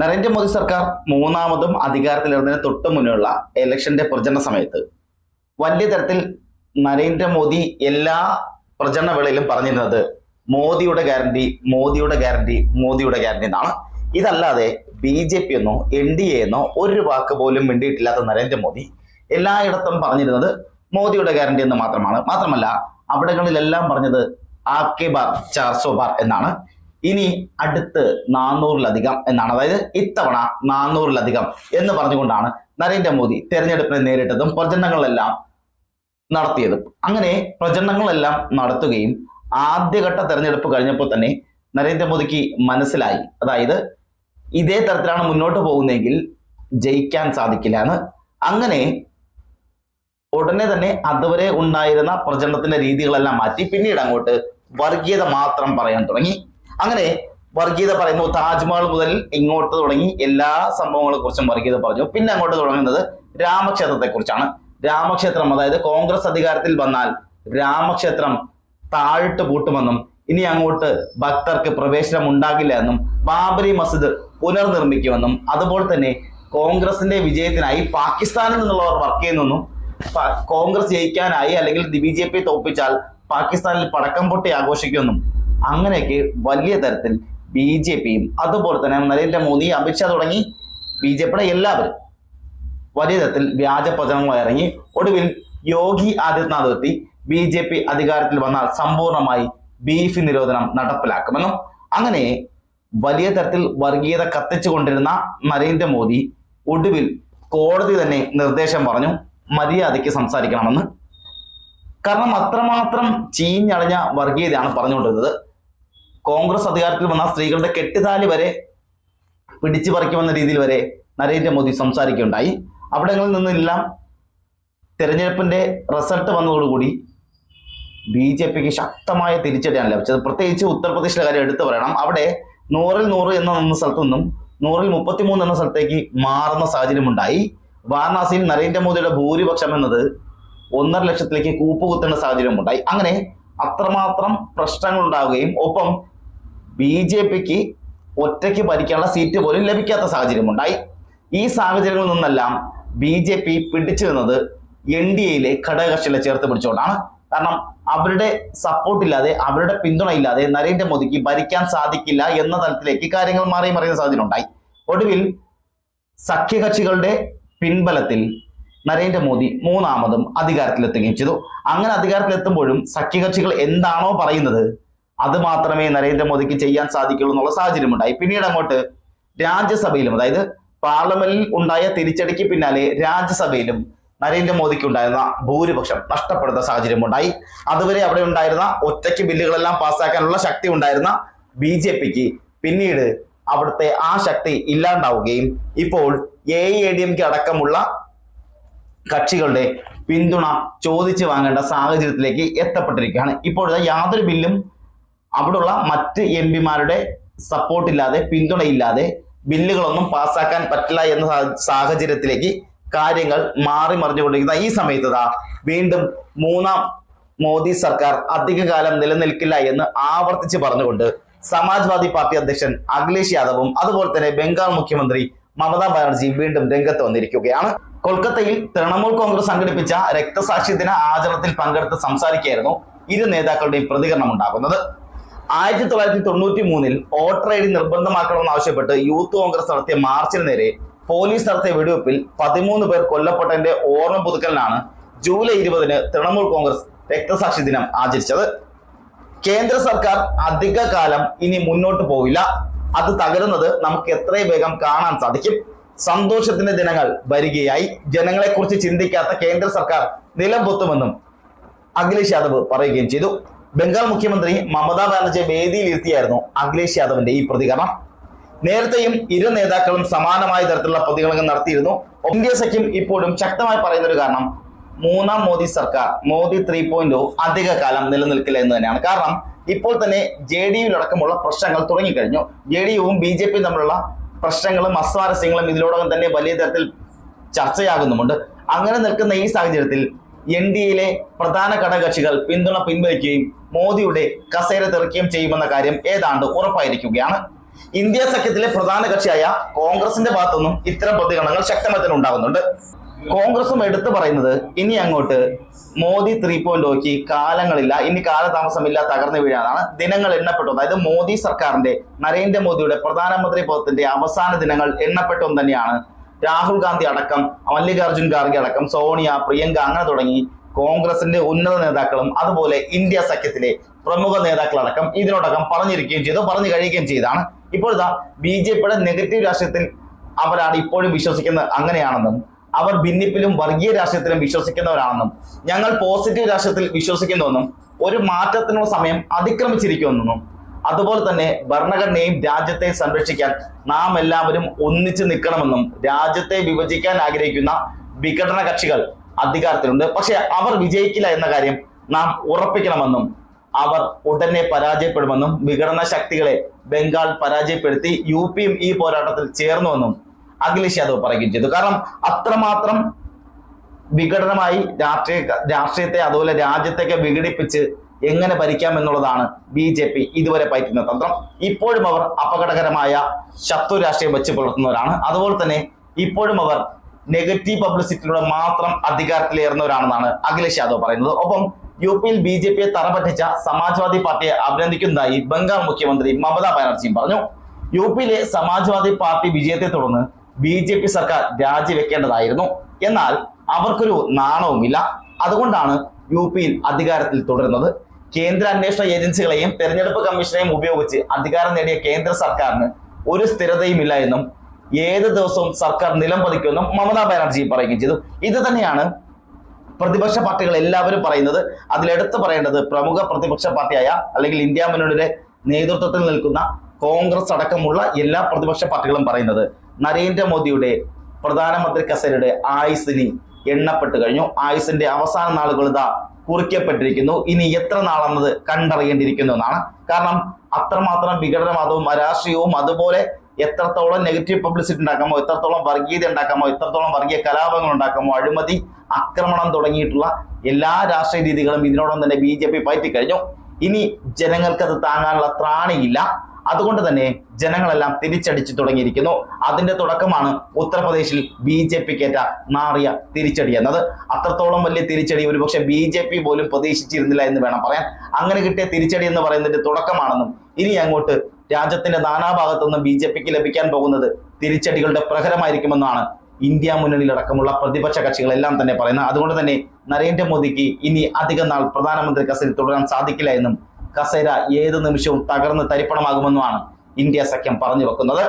നരേന്ദ്രമോദി സർക്കാർ മൂന്നാമതും അധികാരത്തിലേറുന്നതിന് തൊട്ട് മുന്നുള്ള ഇലക്ഷന്റെ പ്രചരണ സമയത്ത് വലിയ തരത്തിൽ നരേന്ദ്രമോദി എല്ലാ പ്രചരണ വേളയിലും പറഞ്ഞിരുന്നത് മോദിയുടെ ഗ്യാരണ്ടി മോദിയുടെ ഗ്യാരണ്ടി മോദിയുടെ ഗ്യാരണ്ടി എന്നാണ്. ഇതല്ലാതെ ബി ജെ പി എന്നോ എൻ ഡി എ എന്നോ ഒരു വാക്ക് പോലും മിണ്ടിയിട്ടില്ലാത്ത നരേന്ദ്രമോദി എല്ലായിടത്തും പറഞ്ഞിരുന്നത് മോദിയുടെ ഗ്യാരണ്ടി എന്ന് മാത്രമാണ്. മാത്രമല്ല അവിടങ്ങളിലെല്ലാം പറഞ്ഞത് ആക്കെ ബാർ ചാർസോ ബാർ എന്നാണ്. ഇനി അടുത്ത് നാനൂറിലധികം എന്നാണ്. അതായത് ഇത്തവണ നാനൂറിലധികം എന്ന് പറഞ്ഞുകൊണ്ടാണ് നരേന്ദ്രമോദി തെരഞ്ഞെടുപ്പിനെ നേരിട്ടതും പ്രചരണങ്ങളെല്ലാം നടത്തിയതും. അങ്ങനെ പ്രചരണങ്ങളെല്ലാം നടത്തുകയും ആദ്യഘട്ട തെരഞ്ഞെടുപ്പ് കഴിഞ്ഞപ്പോൾ തന്നെ നരേന്ദ്രമോദിക്ക് മനസ്സിലായി. അതായത് ഇതേ തരത്തിലാണ് മുന്നോട്ട് പോകുന്നതെങ്കിൽ ജയിക്കാൻ സാധിക്കില്ല എന്ന്. അങ്ങനെ ഉടനെ തന്നെ അതുവരെ ഉണ്ടായിരുന്ന പ്രചരണത്തിന്റെ രീതികളെല്ലാം മാറ്റി പിന്നീട് അങ്ങോട്ട് വർഗീയത മാത്രം പറയാൻ തുടങ്ങി. അങ്ങനെ വർഗീയത പറയുന്നു. താജ്മഹൽ മുതൽ ഇങ്ങോട്ട് തുടങ്ങി എല്ലാ സംഭവങ്ങളെ കുറിച്ചും വർഗീയത പറഞ്ഞു. പിന്നെ അങ്ങോട്ട് തുടങ്ങുന്നത് രാമക്ഷേത്രത്തെ കുറിച്ചാണ് രാമക്ഷേത്രം അതായത് കോൺഗ്രസ് അധികാരത്തിൽ വന്നാൽ രാമക്ഷേത്രം താഴിട്ട് പൂട്ടുമെന്നും ഇനി അങ്ങോട്ട് ഭക്തർക്ക് പ്രവേശനം ഉണ്ടാകില്ല എന്നും ബാബരി മസ്ജിദ് പുനർനിർമ്മിക്കുമെന്നും അതുപോലെ തന്നെ കോൺഗ്രസിന്റെ വിജയത്തിനായി പാകിസ്ഥാനിൽ നിന്നുള്ളവർ വർക്ക് ചെയ്യുന്നെന്നും കോൺഗ്രസ് ജയിക്കാനായി അല്ലെങ്കിൽ ബി ജെ പി തോപ്പിച്ചാൽ പാകിസ്ഥാനിൽ പടക്കം പൊട്ടി ആഘോഷിക്കുമെന്നും അങ്ങനെയൊക്കെ വലിയ തരത്തിൽ ബി ജെ പിയും അതുപോലെ തന്നെ നരേന്ദ്രമോദി അമിത്ഷാ തുടങ്ങി ബി ജെ പിയുടെ എല്ലാവരും വലിയ തരത്തിൽ വ്യാജ പ്രചരണങ്ങൾ ഇറങ്ങി. ഒടുവിൽ യോഗി ആദിത്യനാഥ് എത്തി. ബി ജെ പി അധികാരത്തിൽ വന്നാൽ സമ്പൂർണമായി ബീഫ് നിരോധനം നടപ്പിലാക്കുമെന്നും അങ്ങനെ വലിയ തരത്തിൽ വർഗീയത കത്തിച്ചുകൊണ്ടിരുന്ന നരേന്ദ്രമോദി ഒടുവിൽ കോടതി തന്നെ നിർദ്ദേശം പറഞ്ഞു മര്യാദയ്ക്ക് സംസാരിക്കണമെന്ന്. കാരണം അത്രമാത്രം ചീഞ്ഞളഞ്ഞ വർഗീയതയാണ് പറഞ്ഞുകൊണ്ടിരുന്നത്. കോൺഗ്രസ് അധികാരത്തിൽ വന്ന സ്ത്രീകളുടെ കെട്ടിതാലി വരെ പിടിച്ചു പറിക്കുമെന്ന രീതിയിൽ വരെ നരേന്ദ്രമോദി സംസാരിക്കുകയുണ്ടായി. അവിടങ്ങളിൽ നിന്നെല്ലാം തെരഞ്ഞെടുപ്പിന്റെ റിസൾട്ട് വന്നതോടുകൂടി ബി ജെ പിക്ക് ശക്തമായ തിരിച്ചടിയാണ് ലഭിച്ചത്. പ്രത്യേകിച്ച് ഉത്തർപ്രദേശിലെ കാര്യം എടുത്തു പറയണം. അവിടെ നൂറിൽ നൂറ് എന്ന സ്ഥലത്തു നിന്നും നൂറിൽ മുപ്പത്തിമൂന്ന് എന്ന സ്ഥലത്തേക്ക് മാറുന്ന സാഹചര്യമുണ്ടായി. വാരണാസിയിൽ നരേന്ദ്രമോദിയുടെ ഭൂരിപക്ഷം എന്നത് ഒന്നര ലക്ഷത്തിലേക്ക് കൂപ്പുകുത്തേണ്ട സാഹചര്യമുണ്ടായി. അങ്ങനെ അത്രമാത്രം പ്രശ്നങ്ങൾ ഉണ്ടാവുകയും ഒപ്പം ബി ജെ പിക്ക് ഒറ്റയ്ക്ക് ഭരിക്കാനുള്ള സീറ്റ് പോലും ലഭിക്കാത്ത സാഹചര്യമുണ്ടായി. ഈ സാഹചര്യങ്ങളിൽ നിന്നെല്ലാം ബി ജെ പി പിടിച്ചു നിന്നത് എൻ ഡി എയിലെ ഘടകകക്ഷികളെ ചേർത്ത് പിടിച്ചുകൊണ്ടാണ്. കാരണം അവരുടെ സപ്പോർട്ട് ഇല്ലാതെ അവരുടെ പിന്തുണ ഇല്ലാതെ നരേന്ദ്രമോദിക്ക് ഭരിക്കാൻ സാധിക്കില്ല എന്ന തലത്തിലേക്ക് കാര്യങ്ങൾ മാറി മറിയുന്ന സാഹചര്യം ഉണ്ടായി ഒടുവിൽ സഖ്യകക്ഷികളുടെ പിൻബലത്തിൽ നരേന്ദ്രമോദി മൂന്നാമതും അധികാരത്തിലെത്തുകയും ചെയ്തു. അങ്ങനെ അധികാരത്തിലെത്തുമ്പോഴും സഖ്യകക്ഷികൾ എന്താണോ പറയുന്നത് അത് മാത്രമേ നരേന്ദ്രമോദിക്ക് ചെയ്യാൻ സാധിക്കുള്ളൂ എന്നുള്ള സാഹചര്യമുണ്ടായി. പിന്നീട് അങ്ങോട്ട് രാജ്യസഭയിലും അതായത് പാർലമെന്റിൽ ഉണ്ടായ തിരിച്ചടിക്ക് പിന്നാലെ രാജ്യസഭയിലും നരേന്ദ്രമോദിക്ക് ഉണ്ടായിരുന്ന ഭൂരിപക്ഷം നഷ്ടപ്പെടുന്ന സാഹചര്യം ഉണ്ടായി അതുവരെ അവിടെ ഉണ്ടായിരുന്ന ഒറ്റയ്ക്ക് ബില്ലുകളെല്ലാം പാസ്സാക്കാനുള്ള ശക്തി ഉണ്ടായിരുന്ന ബി ജെ പിക്ക് പിന്നീട് അവിടുത്തെ ആ ശക്തി ഇല്ലാണ്ടാവുകയും ഇപ്പോൾ A I D M K അടക്കമുള്ള കക്ഷികളുടെ പിന്തുണ ചോദിച്ചു വാങ്ങേണ്ട സാഹചര്യത്തിലേക്ക് എത്തപ്പെട്ടിരിക്കുകയാണ്. ഇപ്പോഴത്തെ യാതൊരു ബില്ലും അവിടെയുള്ള മറ്റ് എം പിമാരുടെ സപ്പോർട്ടില്ലാതെ പിന്തുണയില്ലാതെ ബില്ലുകളൊന്നും പാസ്സാക്കാൻ പറ്റില്ല എന്ന സാഹചര്യത്തിലേക്ക് കാര്യങ്ങൾ മാറി മറിഞ്ഞുകൊണ്ടിരിക്കുന്ന ഈ സമയത്ത് വീണ്ടും മൂന്നാം മോദി സർക്കാർ അധികകാലം നിലനിൽക്കില്ല എന്ന് ആവർത്തിച്ച് പറഞ്ഞുകൊണ്ട് സമാജ്വാദി പാർട്ടി അധ്യക്ഷൻ അഖിലേഷ് യാദവും അതുപോലെ തന്നെ ബംഗാൾ മുഖ്യമന്ത്രി മമതാ ബാനർജി വീണ്ടും രംഗത്ത് വന്നിരിക്കുകയാണ്. കൊൽക്കത്തയിൽ തൃണമൂൽ കോൺഗ്രസ് സംഘടിപ്പിച്ച രക്തസാക്ഷി ദിന ആചരണത്തിൽ പങ്കെടുത്ത് സംസാരിക്കുകയായിരുന്നു ഇരു നേതാക്കളുടെയും പ്രതികരണം ഉണ്ടാകുന്നത് ആയിരത്തി തൊള്ളായിരത്തി തൊണ്ണൂറ്റി മൂന്നിൽ വോട്ടർ ഐ ഡി നിർബന്ധമാക്കണമെന്ന് ആവശ്യപ്പെട്ട് യൂത്ത് കോൺഗ്രസ് നടത്തിയ മാർച്ചിന് നേരെ പോലീസ് നടത്തിയ വെടിവെപ്പിൽ പതിമൂന്ന് പേർ കൊല്ലപ്പെട്ടതിന്റെ ഓർമ്മ പുതുക്കലിനാണ് ജൂലൈ ഇരുപതിന് തൃണമൂൽ കോൺഗ്രസ് രക്തസാക്ഷി ദിനം ആചരിച്ചത്. കേന്ദ്ര സർക്കാർ അധിക കാലം ഇനി മുന്നോട്ട് പോവില്ല. അത് തകരുന്നത് നമുക്ക് എത്രയും വേഗം കാണാൻ സാധിക്കും. സന്തോഷത്തിന്റെ ദിനങ്ങൾ വരികയായി. ജനങ്ങളെക്കുറിച്ച് ചിന്തിക്കാത്ത കേന്ദ്ര സർക്കാർ നിലം പൊത്തുമെന്നും അഖിലേഷ് യാദവ് പറയുകയും ചെയ്തു. ബംഗാൾ മുഖ്യമന്ത്രി മമതാ ബാനർജിയെ വേദിയിൽ ഇരുത്തിയായിരുന്നു അഖിലേഷ് യാദവിന്റെ ഈ പ്രതികരണം. നേരത്തെയും ഇരു നേതാക്കളും സമാനമായ തരത്തിലുള്ള പ്രതികരണങ്ങൾ നടത്തിയിരുന്നു. ഇന്ത്യ സഖ്യം ഇപ്പോഴും ശക്തമായി പറയുന്ന ഒരു കാരണം മൂന്നാം മോദി സർക്കാർ മോദി ത്രീ പോയിന്റ് അധിക കാലം നിലനിൽക്കില്ല എന്ന് തന്നെയാണ്. കാരണം ഇപ്പോൾ തന്നെ ജെ ഡി യുവിലടക്കമുള്ള പ്രശ്നങ്ങൾ തുടങ്ങിക്കഴിഞ്ഞു. ജെ ഡി യുവും ബി ജെ പിയും തമ്മിലുള്ള പ്രശ്നങ്ങളും അസ്വാരസ്യങ്ങളും ഇതിനോടകം തന്നെ വലിയ തരത്തിൽ ചർച്ചയാകുന്നുമുണ്ട്. അങ്ങനെ നിൽക്കുന്ന ഈ സാഹചര്യത്തിൽ എൻ ഡി എയിലെ പ്രധാന ഘടകകക്ഷികൾ പിന്തുണ പിൻവലിക്കുകയും മോദിയുടെ കസേര തെറിക്കുകയും ചെയ്യുമെന്ന കാര്യം ഏതാണ്ട് ഉറപ്പായിരിക്കുകയാണ്. ഇന്ത്യ സഖ്യത്തിലെ പ്രധാന കക്ഷിയായ കോൺഗ്രസിന്റെ ഭാഗത്തുനിന്നും ഇത്തരം പ്രതികരണങ്ങൾ ശക്തമായി ഉണ്ടാകുന്നുണ്ട് കോൺഗ്രസും എടുത്തു പറയുന്നത് ഇനി അങ്ങോട്ട് മോദി ത്രീ പോയിന്റ് ഓക്കി കാലങ്ങളില്ല ഇനി കാലതാമസമില്ല തകർന്നു വീഴാനാണ്. ദിനങ്ങൾ എണ്ണപ്പെട്ടു. അതായത് മോദി സർക്കാരിന്റെ നരേന്ദ്രമോദിയുടെ പ്രധാനമന്ത്രി പദത്തിന്റെ അവസാന ദിനങ്ങൾ എണ്ണപ്പെട്ടു തന്നെയാണ് രാഹുൽ ഗാന്ധി അടക്കം മല്ലികാർജുൻ ഖാർഗെ അടക്കം സോണിയ പ്രിയങ്ക അങ്ങനെ തുടങ്ങി കോൺഗ്രസിന്റെ ഉന്നത നേതാക്കളും അതുപോലെ ഇന്ത്യ സഖ്യത്തിലെ പ്രമുഖ നേതാക്കളടക്കം ഇതിനോടകം പറഞ്ഞിരിക്കുകയും ചെയ്തു പറഞ്ഞു കഴിയുകയും ചെയ്താണ്. ഇപ്പോഴത്തെ ബി ജെ പിയുടെ നെഗറ്റീവ് രാഷ്ട്രീയത്തിൽ അവരാണ് ഇപ്പോഴും വിശ്വസിക്കുന്നത് അങ്ങനെയാണെന്നും അവർ ഭിന്നിപ്പിലും വർഗീയ രാഷ്ട്രീയത്തിലും വിശ്വസിക്കുന്നവരാണെന്നും ഞങ്ങൾ പോസിറ്റീവ് രാഷ്ട്രീയത്തിൽ വിശ്വസിക്കുന്നുവെന്നും ഒരു മാറ്റത്തിനുള്ള സമയം അതിക്രമിച്ചിരിക്കുമെന്നും അതുപോലെ തന്നെ ഭരണഘടനയും രാജ്യത്തെ സംരക്ഷിക്കാൻ നാം എല്ലാവരും ഒന്നിച്ചു നിൽക്കണമെന്നും രാജ്യത്തെ വിഭജിക്കാൻ ആഗ്രഹിക്കുന്ന വിഘടന കക്ഷികൾ അധികാരത്തിലുണ്ട്. പക്ഷെ അവർ വിജയിക്കില്ല എന്ന കാര്യം നാം ഉറപ്പിക്കണമെന്നും അവർ ഉടനെ പരാജയപ്പെടുമെന്നും വിഘടന ശക്തികളെ ബംഗാൾ പരാജയപ്പെടുത്തി യു പിയും ഈ പോരാട്ടത്തിൽ ചേർന്നുവെന്നും അഖിലേഷ് യാദവ് പറയുകയും ചെയ്തു. കാരണം അത്രമാത്രം വിഘടനമായി രാഷ്ട്രീയ രാഷ്ട്രീയത്തെ അതുപോലെ രാജ്യത്തെയൊക്കെ വിഘടിപ്പിച്ച് എങ്ങനെ ഭരിക്കാം എന്നുള്ളതാണ് ബി ജെ പി ഇതുവരെ പയറ്റുന്ന തന്ത്രം. ഇപ്പോഴും അവർ അപകടകരമായ ശത്രു രാഷ്ട്രീയം വെച്ച് പുലർത്തുന്നവരാണ്. അതുപോലെ തന്നെ ഇപ്പോഴും അവർ നെഗറ്റീവ് പബ്ലിസിറ്റിയിലൂടെ മാത്രം അധികാരത്തിലേറുന്നവരാണെന്നാണ് അഖിലേഷ് യാദവ് പറയുന്നത്. ഒപ്പം യു പിയിൽ ബി ജെ പിയെ തറപറ്റിച്ച സമാജ്വാദി പാർട്ടിയെ അഭിനന്ദിക്കുന്നതായി ബംഗാൾ മുഖ്യമന്ത്രി മമതാ ബാനർജിയും പറഞ്ഞു. യു പിയിലെ സമാജ്വാദി പാർട്ടി വിജയത്തെ തുടർന്ന് ബി ജെ പി സർക്കാർ രാജിവെക്കേണ്ടതായിരുന്നു. എന്നാൽ അവർക്കൊരു നാണവുമില്ല. അതുകൊണ്ടാണ് യു പിയിൽ അധികാരത്തിൽ തുടരുന്നത്. കേന്ദ്ര അന്വേഷണ ഏജൻസികളെയും തെരഞ്ഞെടുപ്പ് കമ്മീഷനെയും ഉപയോഗിച്ച് അധികാരം നേടിയ കേന്ദ്ര സർക്കാരിന് ഒരു സ്ഥിരതയുമില്ല എന്നും ഏത് ദിവസവും സർക്കാർ നിലം പതിക്കുമെന്നും മമതാ ബാനർജി പറയുകയും ചെയ്തു. ഇത് തന്നെയാണ് പ്രതിപക്ഷ പാർട്ടികൾ എല്ലാവരും പറയുന്നത്. അതിലെടുത്ത് പറയേണ്ടത് പ്രമുഖ പ്രതിപക്ഷ പാർട്ടിയായ അല്ലെങ്കിൽ ഇന്ത്യ മുന്നണിയുടെ നേതൃത്വത്തിൽ നിൽക്കുന്ന കോൺഗ്രസ് അടക്കമുള്ള എല്ലാ പ്രതിപക്ഷ പാർട്ടികളും പറയുന്നത് നരേന്ദ്രമോദിയുടെ പ്രധാനമന്ത്രി കസേരയുടെ ആയുസിനി എണ്ണപ്പെട്ട് കഴിഞ്ഞു. ആയുസിന്റെ അവസാന നാളുകൾ ഇതാ കുറിക്കപ്പെട്ടിരിക്കുന്നു. ഇനി എത്ര നാളെന്നത് കണ്ടറിയേണ്ടിയിരിക്കുന്നു എന്നാണ്. കാരണം അത്രമാത്രം വിഘടനവാദവും അരാഷ്ട്രീയവും അതുപോലെ എത്രത്തോളം നെഗറ്റീവ് പബ്ലിസിറ്റി ഉണ്ടാക്കാമോ എത്രത്തോളം വർഗീയത ഉണ്ടാക്കാമോ എത്രത്തോളം വർഗീയ കലാപങ്ങൾ ഉണ്ടാക്കാമോ അഴിമതി ആക്രമണം തുടങ്ങിയിട്ടുള്ള എല്ലാ രാഷ്ട്രീയ രീതികളും ഇതിനോടൊപ്പം തന്നെ ബി ജെ പി പയറ്റിക്കഴിഞ്ഞു. ഇനി ജനങ്ങൾക്ക് അത് താങ്ങാനുള്ള ത്രാണിയില്ല. അതുകൊണ്ട് തന്നെ ജനങ്ങളെല്ലാം തിരിച്ചടിച്ചു തുടങ്ങിയിരിക്കുന്നു. അതിന്റെ തുടക്കമാണ് ഉത്തർപ്രദേശിൽ ബി ജെ പിക്കേറ്റ നാറിയ തിരിച്ചടി എന്നത് അത്രത്തോളം വലിയ തിരിച്ചടി ഒരുപക്ഷെ ബി ജെ പി പോലും പ്രതീക്ഷിച്ചിരുന്നില്ല എന്ന് വേണം പറയാൻ. അങ്ങനെ കിട്ടിയ തിരിച്ചടി എന്ന് പറയുന്നതിന്റെ തുടക്കമാണെന്നും ഇനി അങ്ങോട്ട് രാജ്യത്തിന്റെ നാനാഭാഗത്തു നിന്നും ബി ജെ പിക്ക് ലഭിക്കാൻ പോകുന്നത് തിരിച്ചടികളുടെ പ്രഹരമായിരിക്കുമെന്നാണ് ഇന്ത്യ മുന്നണിയിലടക്കമുള്ള പ്രതിപക്ഷ കക്ഷികളെല്ലാം തന്നെ പറയുന്നത്. അതുകൊണ്ട് തന്നെ നരേന്ദ്രമോദിക്ക് ഇനി അധികം നാൾ പ്രധാനമന്ത്രി കസേര തുടരാൻ സാധിക്കില്ല എന്നും കസേര ഏത് നിമിഷവും തകർന്ന് തരിപ്പണമാകുമെന്നുമാണ് ഇന്ത്യ സഖ്യം പറഞ്ഞു വെക്കുന്നത്.